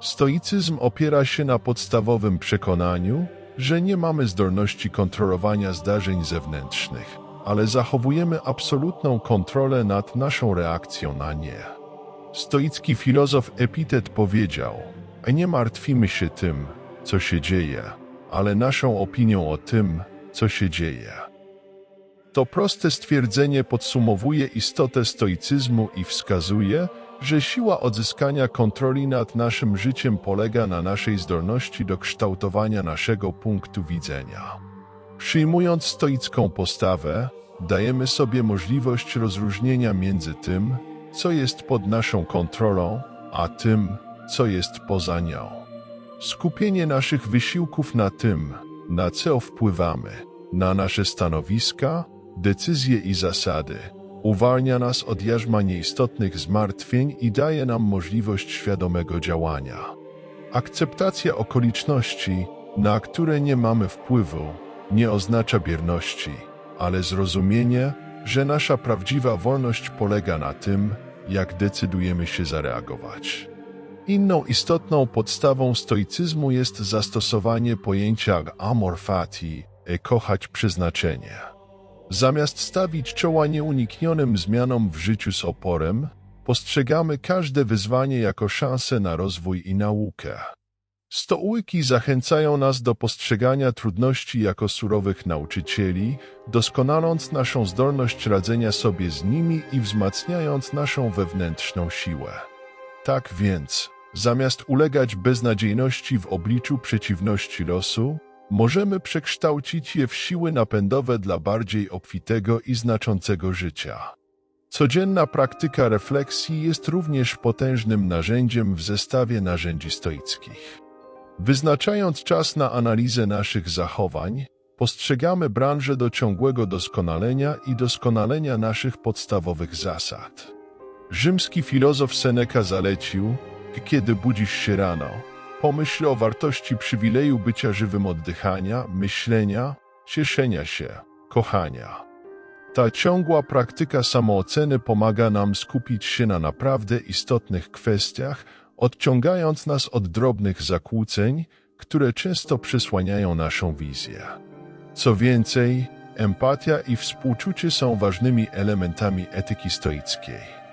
Stoicyzm opiera się na podstawowym przekonaniu, że nie mamy zdolności kontrolowania zdarzeń zewnętrznych, ale zachowujemy absolutną kontrolę nad naszą reakcją na nie. Stoicki filozof Epitet powiedział: "A Nie martwimy się tym, co się dzieje, ale naszą opinią o tym, co się dzieje. To proste stwierdzenie podsumowuje istotę stoicyzmu i wskazuje, że siła odzyskania kontroli nad naszym życiem polega na naszej zdolności do kształtowania naszego punktu widzenia. Przyjmując stoicką postawę, dajemy sobie możliwość rozróżnienia między tym, co jest pod naszą kontrolą, a tym, co jest poza nią. Skupienie naszych wysiłków na tym, na co wpływamy, na nasze stanowiska, decyzje i zasady, uwalnia nas od jarzma nieistotnych zmartwień i daje nam możliwość świadomego działania. Akceptacja okoliczności, na które nie mamy wpływu, nie oznacza bierności, ale zrozumienie, że nasza prawdziwa wolność polega na tym, jak decydujemy się zareagować. Inną istotną podstawą stoicyzmu jest zastosowanie pojęcia amor fati, e kochać przeznaczenie. Zamiast stawić czoła nieuniknionym zmianom w życiu z oporem, postrzegamy każde wyzwanie jako szansę na rozwój i naukę. Stołki zachęcają nas do postrzegania trudności jako surowych nauczycieli, doskonaląc naszą zdolność radzenia sobie z nimi i wzmacniając naszą wewnętrzną siłę. Tak więc, zamiast ulegać beznadziejności w obliczu przeciwności losu, możemy przekształcić je w siły napędowe dla bardziej obfitego i znaczącego życia. Codzienna praktyka refleksji jest również potężnym narzędziem w zestawie narzędzi stoickich. Wyznaczając czas na analizę naszych zachowań, postrzegamy branżę do ciągłego doskonalenia i doskonalenia naszych podstawowych zasad. Rzymski filozof Seneca zalecił, kiedy budzisz się rano, pomyśl o wartości przywileju bycia żywym oddychania, myślenia, cieszenia się, kochania. Ta ciągła praktyka samooceny pomaga nam skupić się na naprawdę istotnych kwestiach, odciągając nas od drobnych zakłóceń, które często przysłaniają naszą wizję. Co więcej, empatia i współczucie są ważnymi elementami etyki stoickiej.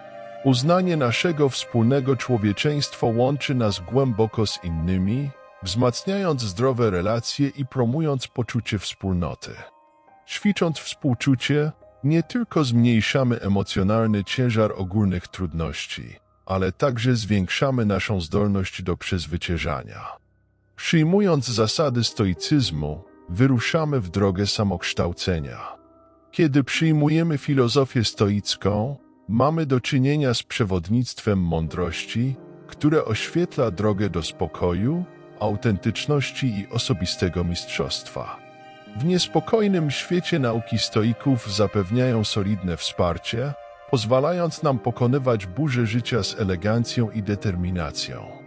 Uznanie naszego wspólnego człowieczeństwa łączy nas głęboko z innymi, wzmacniając zdrowe relacje i promując poczucie wspólnoty. Ćwicząc współczucie, nie tylko zmniejszamy emocjonalny ciężar ogólnych trudności, ale także zwiększamy naszą zdolność do przezwyciężania. Przyjmując zasady stoicyzmu, wyruszamy w drogę samokształcenia. Kiedy przyjmujemy filozofię stoicką, mamy do czynienia z przewodnictwem mądrości, które oświetla drogę do spokoju, autentyczności i osobistego mistrzostwa. W niespokojnym świecie nauki stoików zapewniają solidne wsparcie, pozwalając nam pokonywać burze życia z elegancją i determinacją.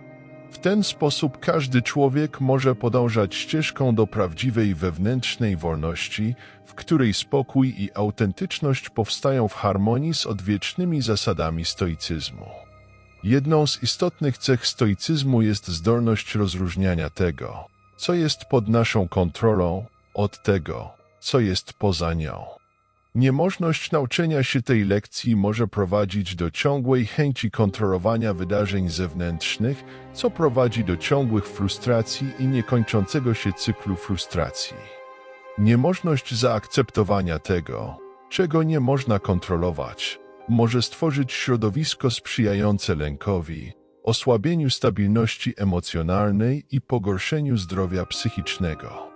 W ten sposób każdy człowiek może podążać ścieżką do prawdziwej wewnętrznej wolności, w której spokój i autentyczność powstają w harmonii z odwiecznymi zasadami stoicyzmu. Jedną z istotnych cech stoicyzmu jest zdolność rozróżniania tego, co jest pod naszą kontrolą, od tego, co jest poza nią. Niemożność nauczenia się tej lekcji może prowadzić do ciągłej chęci kontrolowania wydarzeń zewnętrznych, co prowadzi do ciągłych frustracji i niekończącego się cyklu frustracji. Niemożność zaakceptowania tego, czego nie można kontrolować, może stworzyć środowisko sprzyjające lękowi, osłabieniu stabilności emocjonalnej i pogorszeniu zdrowia psychicznego.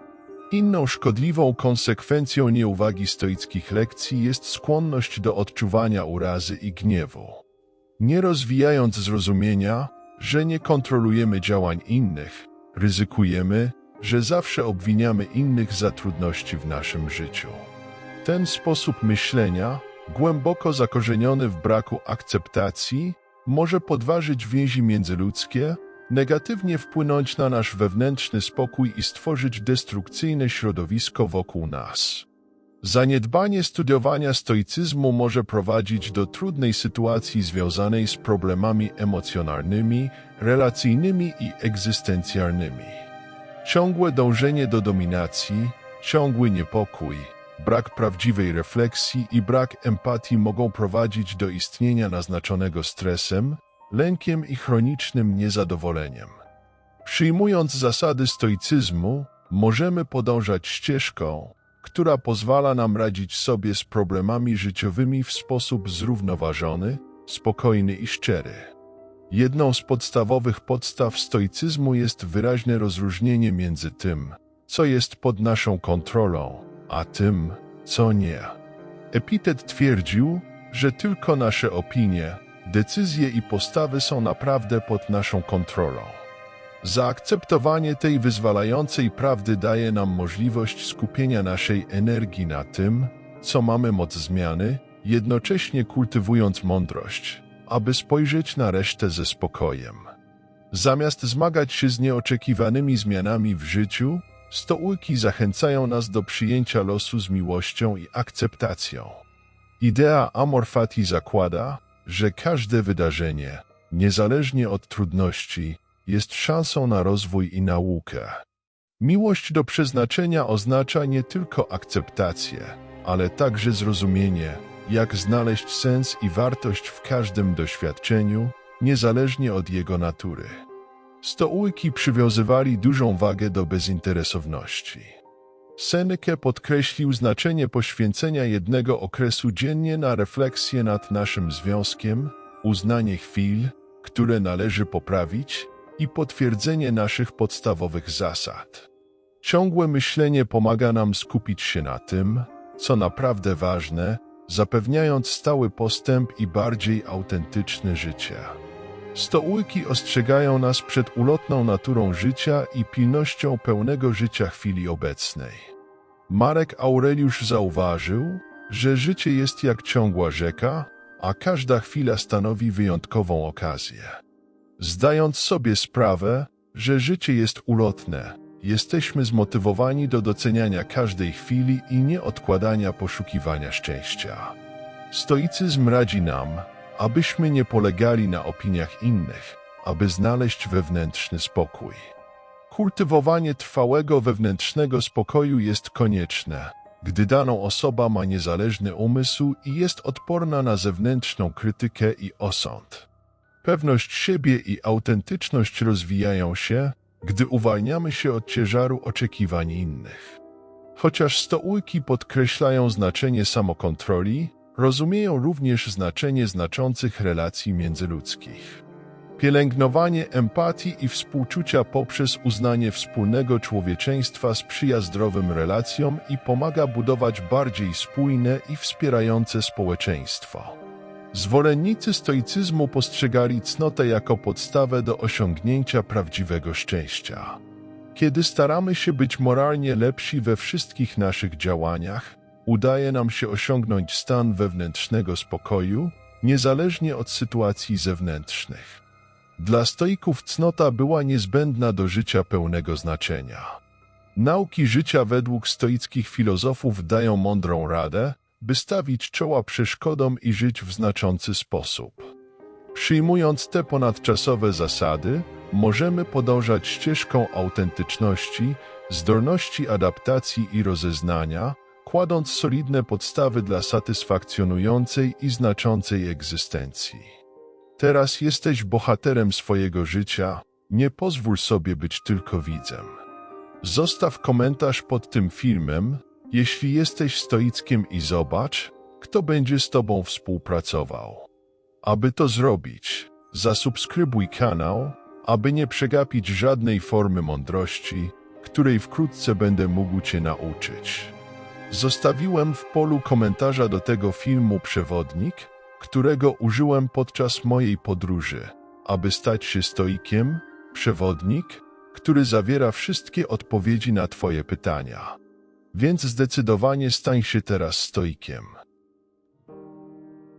Inną szkodliwą konsekwencją nieuwagi stoickich lekcji jest skłonność do odczuwania urazy i gniewu. Nie rozwijając zrozumienia, że nie kontrolujemy działań innych, ryzykujemy, że zawsze obwiniamy innych za trudności w naszym życiu. Ten sposób myślenia, głęboko zakorzeniony w braku akceptacji, może podważyć więzi międzyludzkie, negatywnie wpłynąć na nasz wewnętrzny spokój i stworzyć destrukcyjne środowisko wokół nas. Zaniedbanie studiowania stoicyzmu może prowadzić do trudnej sytuacji związanej z problemami emocjonalnymi, relacyjnymi i egzystencjalnymi. Ciągłe dążenie do dominacji, ciągły niepokój, brak prawdziwej refleksji i brak empatii mogą prowadzić do istnienia naznaczonego stresem, lękiem i chronicznym niezadowoleniem. Przyjmując zasady stoicyzmu, możemy podążać ścieżką, która pozwala nam radzić sobie z problemami życiowymi w sposób zrównoważony, spokojny i szczery. Jedną z podstawowych podstaw stoicyzmu jest wyraźne rozróżnienie między tym, co jest pod naszą kontrolą, a tym, co nie. Epitet twierdził, że tylko nasze opinie, decyzje i postawy są naprawdę pod naszą kontrolą. Zaakceptowanie tej wyzwalającej prawdy daje nam możliwość skupienia naszej energii na tym, co mamy moc zmiany, jednocześnie kultywując mądrość, aby spojrzeć na resztę ze spokojem. Zamiast zmagać się z nieoczekiwanymi zmianami w życiu, stołki zachęcają nas do przyjęcia losu z miłością i akceptacją. Idea Amor Fati zakłada, że każde wydarzenie, niezależnie od trudności, jest szansą na rozwój i naukę. Miłość do przeznaczenia oznacza nie tylko akceptację, ale także zrozumienie, jak znaleźć sens i wartość w każdym doświadczeniu, niezależnie od jego natury. Stołki przywiązywali dużą wagę do bezinteresowności. Seneca podkreślił znaczenie poświęcenia jednego okresu dziennie na refleksję nad naszym związkiem, uznanie chwil, które należy poprawić i potwierdzenie naszych podstawowych zasad. Ciągłe myślenie pomaga nam skupić się na tym, co naprawdę ważne, zapewniając stały postęp i bardziej autentyczne życie. Stołki ostrzegają nas przed ulotną naturą życia i pilnością pełnego życia chwili obecnej. Marek Aureliusz zauważył, że życie jest jak ciągła rzeka, a każda chwila stanowi wyjątkową okazję. Zdając sobie sprawę, że życie jest ulotne, jesteśmy zmotywowani do doceniania każdej chwili i nieodkładania poszukiwania szczęścia. Stoicyzm radzi nam, abyśmy nie polegali na opiniach innych, aby znaleźć wewnętrzny spokój. Kultywowanie trwałego wewnętrznego spokoju jest konieczne, gdy daną osoba ma niezależny umysł i jest odporna na zewnętrzną krytykę i osąd. Pewność siebie i autentyczność rozwijają się, gdy uwalniamy się od ciężaru oczekiwań innych. Chociaż stołki podkreślają znaczenie samokontroli, rozumieją również znaczenie znaczących relacji międzyludzkich. Pielęgnowanie empatii i współczucia poprzez uznanie wspólnego człowieczeństwa sprzyja zdrowym relacjom i pomaga budować bardziej spójne i wspierające społeczeństwo. Zwolennicy stoicyzmu postrzegali cnotę jako podstawę do osiągnięcia prawdziwego szczęścia. Kiedy staramy się być moralnie lepsi we wszystkich naszych działaniach, udaje nam się osiągnąć stan wewnętrznego spokoju, niezależnie od sytuacji zewnętrznych. Dla stoików cnota była niezbędna do życia pełnego znaczenia. Nauki życia według stoickich filozofów dają mądrą radę, by stawić czoła przeszkodom i żyć w znaczący sposób. Przyjmując te ponadczasowe zasady, możemy podążać ścieżką autentyczności, zdolności adaptacji i rozeznania, kładąc solidne podstawy dla satysfakcjonującej i znaczącej egzystencji. Teraz jesteś bohaterem swojego życia, nie pozwól sobie być tylko widzem. Zostaw komentarz pod tym filmem, jeśli jesteś stoickiem i zobacz, kto będzie z Tobą współpracował. Aby to zrobić, zasubskrybuj kanał, aby nie przegapić żadnej formy mądrości, której wkrótce będę mógł Cię nauczyć. Zostawiłem w polu komentarza do tego filmu przewodnik, którego użyłem podczas mojej podróży, aby stać się stoikiem, przewodnik, który zawiera wszystkie odpowiedzi na Twoje pytania. Więc zdecydowanie stań się teraz stoikiem.